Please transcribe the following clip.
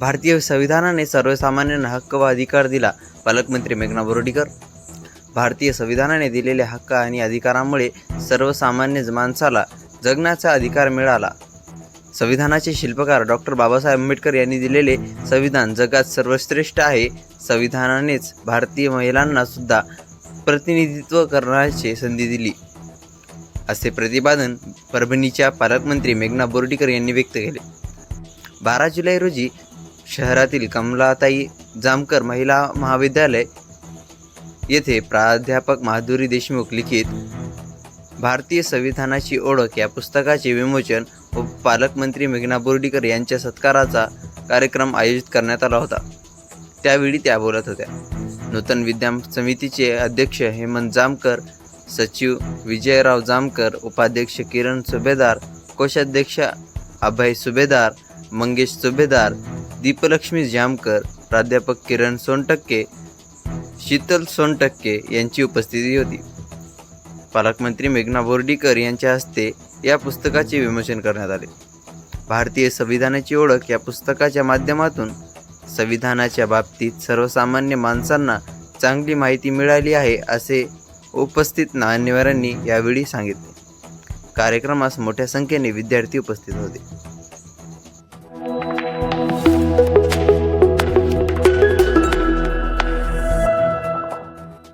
भारतीय संविधानाने सर्वसामान्यांना हक्क व अधिकार दिला पालकमंत्री मेघना बोर्डीकर. भारतीय संविधानाने दिलेल्या हक्क आणि अधिकारामुळे सर्वसामान्य माणसाला जगण्याचा अधिकार मिळाला. संविधानाचे शिल्पकार डॉक्टर बाबासाहेब आंबेडकर यांनी दिलेले संविधान जगात सर्वश्रेष्ठ आहे. संविधानानेच भारतीय महिलांना सुद्धा प्रतिनिधित्व करण्याची संधी दिली. असे प्रतिपादन परभणीच्या पालकमंत्री मेघना बोर्डीकर यांनी व्यक्त केले. बारा जुलै रोजी शहरातील कमलाताई जामकर महिला महाविद्यालय येथे प्राध्यापक माधुरी देशमुख लिखित भारतीय संविधानाची ओळख या पुस्तकाचे विमोचन व पालकमंत्री मेघना बोर्डीकर यांच्या सत्काराचा कार्यक्रम आयोजित करण्यात आला होता. त्यावेळी त्या बोलत होत्या. नूतन विद्या समितीचे अध्यक्ष हेमंत जामकर सचिव विजयराव जामकर उपाध्यक्ष किरण सुभेदार कोषाध्यक्ष अभय सुभेदार मंगेश सुभेदार दीपलक्ष्मी जामकर प्राध्यापक किरण सोनटक्के शीतल सोनटक्के यांची उपस्थिती होती. पालकमंत्री मेघना बोर्डीकर यांच्या हस्ते या पुस्तकाचे विमोचन करण्यात आले. भारतीय संविधानाची ओळख या पुस्तकाच्या माध्यमातून संविधानाच्या बाबतीत सर्वसामान्य माणसांना चांगली माहिती मिळाली आहे असे उपस्थित मान्यवरांनी यावेळी सांगितले. कार्यक्रमास मोठ्या संख्येने विद्यार्थी उपस्थित होते.